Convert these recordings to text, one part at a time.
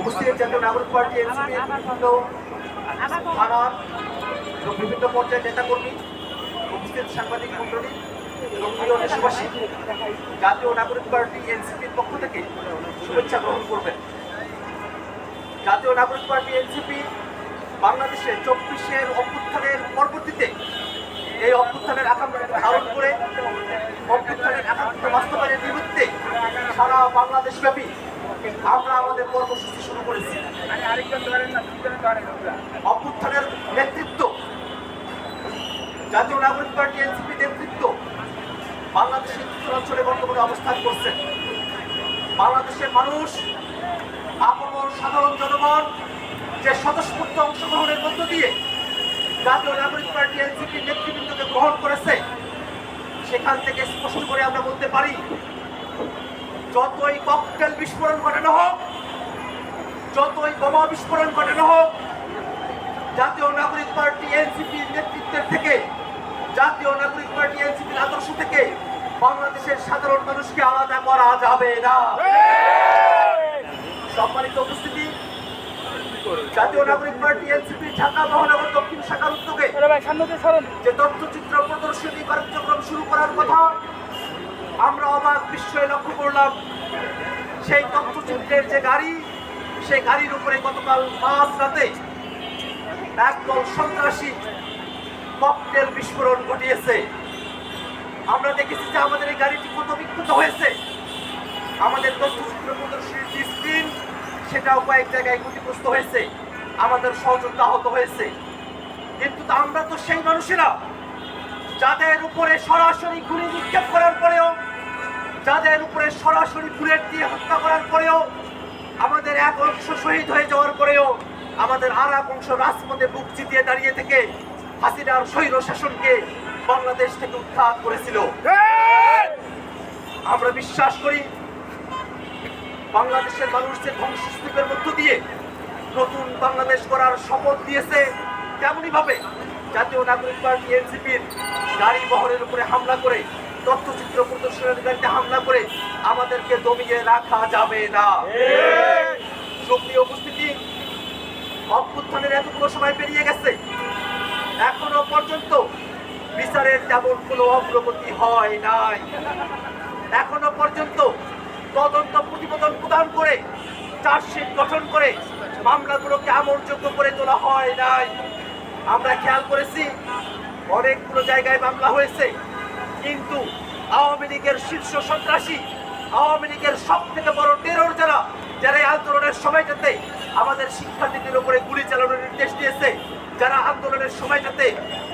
উপস্থিত জাতীয় নাগরিক পার্টি, এনসিপি, বিভিন্ন থানার এবং বিভিন্ন পর্যায়ের নেতাকর্মী, উপস্থিত সাংবাদিক মন্ডলী এবং প্রিয় দেশবাসী, জাতীয় নাগরিক পার্টি, এনসিপির পক্ষ থেকে শুভেচ্ছা গ্রহণ করবেন। জাতীয় নাগরিক পার্টি, এনসিপি, বাংলাদেশে চব্বিশের অভ্যুত্থানের পরবর্তীতে এই অভ্যুত্থানের আকাঙ্ক্ষা ধারণ করে অভ্যুত্থানের আকাঙ্ক্ষিত বাস্তবায়নের বিরুদ্ধে সারা বাংলাদেশ ব্যাপী আমরা আমাদের কর্মসূচি শুরু করেছি। অভ্যুত্থানের নেতৃত্ব জাতীয় নাগরিক পার্টি এনসিপি নেতৃত্ব বাংলাদেশের উত্তরাঞ্চলে বর্তমানে অবস্থান করছেন। বাংলাদেশের মানুষ আপন সাধারণ জনগণ যে স্বতঃস্ফূর্ত অংশগ্রহণের মধ্য দিয়ে জাতীয় নাগরিক পার্টি এনসিপির নেতৃবৃন্দকে গ্রহণ করেছে সেখান থেকে স্পষ্ট করে আমরা বলতে পারি যতই ককটেল বিস্ফোরণ ঘটানো হোক যতই বোমা বিস্ফোরণ ঘটানো হোক জাতীয় নাগরিক পার্টি এনসিপির নেতৃত্বের থেকে জাতীয় নাগরিক পার্টি এনসিপির আদর্শ থেকে বাংলাদেশের সাধারণ মানুষকে আলাদা করা যাবে না। সম্মানিত উপস্থিতি জাতীয় নাগরিক পার্টি এনসিপি ঢাকা মহানগর দক্ষিণ শাখার উদ্যোগে যে তথ্যচিত্র প্রদর্শনী কার্যক্রম শুরু করার কথা আমরা অবাক বিস্ময়ে লক্ষ্য করলাম, সেই তথ্যচিত্রের যে গাড়ি, সেই গাড়ির উপরে গতকাল মাঝ রাতে একদল সন্ত্রাসী ককটেল বিস্ফোরণ ঘটিয়েছে। আমরা দেখেছি যে আমাদের এই গাড়িটি কত বিক্ষত হয়েছে। আমাদের তথ্যচিত্র প্রদর্শনীর যে স্ক্রিন সেটাও কয়েক জায়গায় ক্ষতিগ্রস্ত হয়েছে। আমাদের সহযোগিতা আহত হয়েছে। কিন্তু আমরা তো সেই মানুষেরা, যাদের উপরে সরাসরি গুলি নিক্ষেপ করার পরেও যাদের উপরে সরাসরি বুলেট দিয়ে হত্যা করার পরেও আমাদের এক অংশ শহীদ হয়ে যাওয়ার পরেও আমাদের আর এক অংশ রাজপথে বুক জিতিয়ে দাঁড়িয়ে থেকে হাসিনার স্বৈর শাসনকে বাংলাদেশ থেকে উৎখাত করেছিল। আমরা বিশ্বাস করি বাংলাদেশের মানুষ যে ধ্বংসস্তূপের মধ্য দিয়ে নতুন বাংলাদেশ করার শপথ দিয়েছে, তেমনই ভাবে জাতীয় নাগরিক পার্টি এনসিপির গাড়ি বহরের উপরে হামলা করে তথ্যচিত্র প্রদর্শনের গাড়িতে হামলা করে আমাদেরকে দমিয়ে রাখা যাবে না। সুপ্রিয় উপস্থিতি, অভ্যুত্থানের এতগুলো সময় পেরিয়ে গেছে। এখনও পর্যন্ত বিচারের তেমন কোনো অগ্রগতি হয় নাই। এখনও পর্যন্ত তদন্ত প্রতিবেদন প্রদান করে, চার্জশিট গঠন করে মামলাগুলোকে আমলযোগ্য করে তোলা হয় নাই। আমরা খেয়াল করেছি, অনেকগুলো জায়গায় মামলা হয়েছে। কিন্তু আওয়ামী লীগের শীর্ষ সন্ত্রাসী, আওয়ামী লীগের সব থেকে বড় টেরর যারা যারা এই আন্দোলনের সময়টাতে আমাদের শিক্ষার্থীদের উপরে গুলি চালানোর নির্দেশ দিয়েছে, যারা আন্দোলনের সময়টাতে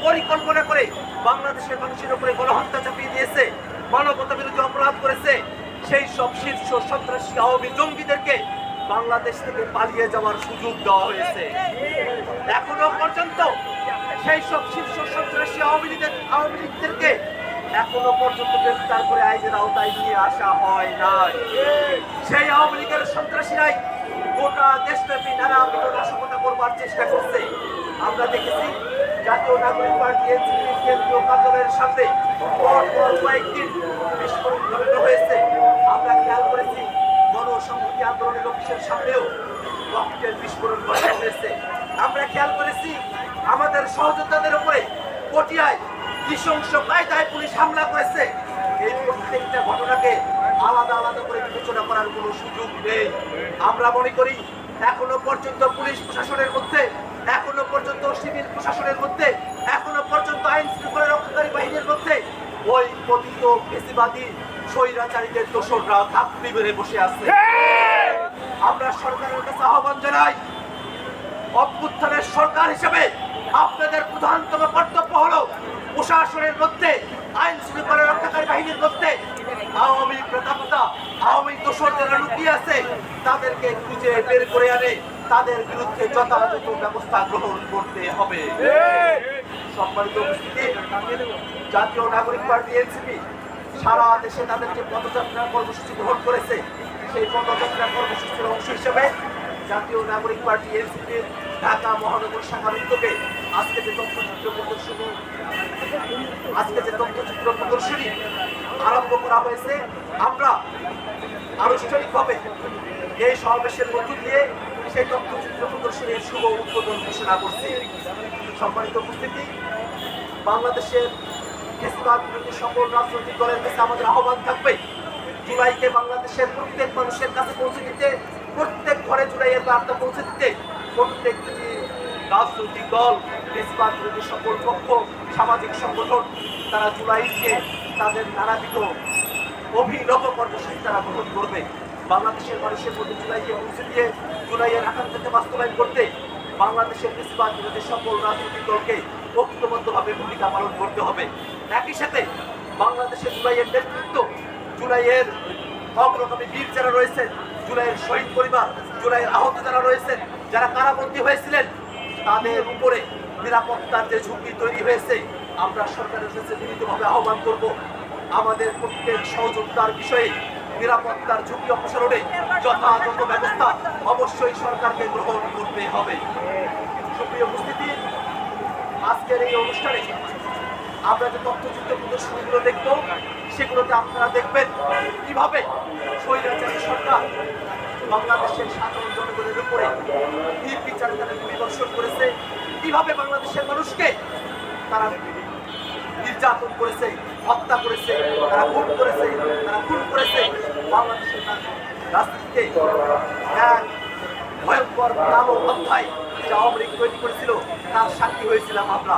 পরিকল্পনা করে বাংলাদেশের মানুষের উপরে গণহত্যা চাপিয়ে দিয়েছে, মানবতা বিরোধী অপরাধ করেছে, সেই সব শীর্ষ সন্ত্রাসী আওয়ামী জঙ্গিদেরকে বাংলাদেশ থেকে পালিয়ে যাওয়ার সুযোগ দেওয়া হয়েছে। এখনও পর্যন্ত সেই সব শীর্ষ সন্ত্রাসী আওয়ামী লীগের আওয়ামী লীগদেরকে এখনও পর্যন্ত গ্রেফতার করে আইনের আওতায় নিয়ে আসা হয় নাই। সেই আওয়ামী লীগের সন্ত্রাসীরাই গোটা দেশব্যাপী নানা নাশকতা করবার চেষ্টা করছে। আমরা দেখেছি জাতীয় নাগরিক পার্টি এনসিপির কেন্দ্রীয় কার্যালয়ের সামনে পর পর কয়েকদিন বিস্ফোরণ ঘটানো হয়েছে। আমরা খেয়াল করেছি, গণসংহতি আন্দোলনের অফিসের সামনেও রকেটের বিস্ফোরণ ঘটানো হয়েছে। আমরা খেয়াল করেছি, আমাদের সহযোদ্ধাদের উপরে পটিয়ায় নৃশংস কায়দায় পুলিশ হামলা করেছে। এই প্রত্যেকটা ঘটনাকে আলাদা আলাদা করে বিবেচনা করার কোনো সুযোগ নেই। আমরা মনে করি এখনও পর্যন্ত পুলিশ প্রশাসনের মধ্যে এখনও পর্যন্ত সিভিল প্রশাসনের মধ্যে এখনও পর্যন্ত আইন শৃঙ্খলা রক্ষাকারী বাহিনীর মধ্যে ওই পতিত বেশিবাদী স্বৈরাচারীদের দোসররা থাকতি বেড়ে বসে আছে। আমরা সরকারের কাছে আহ্বান জানাই অভ্যুত্থানের সরকার হিসেবে আপনাদের প্রধানতম কর্তব্য হলো প্রশাসনের মধ্যে, আইন শৃঙ্খলা রক্ষাকারী বাহিনীর মধ্যে আওয়ামী প্রতাপতা, আওয়ামী দোষর যারা লুকিয়ে আছে, তাদেরকে খুঁজে বের করে আনে, তাদের বিরুদ্ধে যথাযথ ব্যবস্থা গ্রহণ করতে হবে। সম্মানিত উপস্থিতি, জাতীয় নাগরিক পার্টি এনসিপি সারা দেশে তাদের যে পদযাত্রা কর্মসূচি গ্রহণ করেছে, সেই পদযাত্রা কর্মসূচির অংশ হিসেবে জাতীয় নাগরিক পার্টি এনসিপির ঢাকা মহানগর শাখার উদ্যোগে আজকে যে তথ্যচিত্র প্রদর্শনী, আজকে যে তথ্যচিত্র প্রদর্শনী আরম্ভ করা হয়েছে, আমরা আনুষ্ঠানিকভাবে এই সমাবেশের মধ্য দিয়ে সেই তথ্যচিত্র প্রদর্শনীর শুভ উদ্বোধন ঘোষণা করছি। সম্মানিত উপস্থিতি, বাংলাদেশের ফেসিবাদ বিরোধী সকল রাজনৈতিক দলের কাছে আমাদের আহ্বান থাকবে, জুলাইকে বাংলাদেশের প্রত্যেক মানুষের কাছে পৌঁছে দিতে প্রত্যেক ঘরে জুলাইয়ের বার্তা পৌঁছে দিতে প্রত্যেকটি রাজনৈতিক দল বিরোধী সকল পক্ষ, সামাজিক সংগঠন, তারা জুলাইকে তাদের নানাবিধ অভিনব কর্মসূচি তারা গ্রহণ করবে। বাংলাদেশের মানুষের মধ্যে জুলাইকে পৌঁছে দিয়ে জুলাইয়ের আকাঙ্ক্ষাকে বাস্তবায়ন করতে বাংলাদেশের বেশিরভাগ বিরোধী সকল রাজনৈতিক দলকে ঐক্যবদ্ধভাবে ভূমিকা পালন করতে হবে। একই সাথে বাংলাদেশের জুলাইয়ের নেতৃত্ব, জুলাইয়ের অগ্রগামী বীর যারা রয়েছেন জুলাইয়ের শহীদ পরিবার, জুলাইয়ের আহত যারা রয়েছেন, যারা কারাবন্দী হয়েছিলেন, তাদের উপরে নিরাপত্তার যে ঝুঁকি তৈরি হয়েছে, আমরা সরকারের কাছে বিনীতভাবে আহ্বান করব। আমাদের প্রত্যেক সহযোগিতার বিষয়ে নিরাপত্তার ঝুঁকি অপসারণে যথাযথ ব্যবস্থা অবশ্যই সরকারকে গ্রহণ করতে হবে। সুপ্রিয় উপস্থিতি, আজকের এই অনুষ্ঠানে আমরা যে তথ্যযুক্ত প্রদর্শনীগুলো দেখব, সেগুলোতে আপনারা দেখবেন কীভাবে স্বৈরাচারী সরকার বাংলাদেশের সাধারণ জনগণের উপরে নির্বিচারে তারা পরিদর্শন করেছে। কীভাবে বাংলাদেশের মানুষকে তারা নির্যাতন করেছে, হত্যা করেছে, তারা খুন করেছে, তারা খুন করেছে, বাংলাদেশের রাজনীতিতে এক ভয়ঙ্কর কালো অধ্যায় যা লীগ তৈরি করেছিল, তার সাক্ষী হয়েছিলাম আমরা।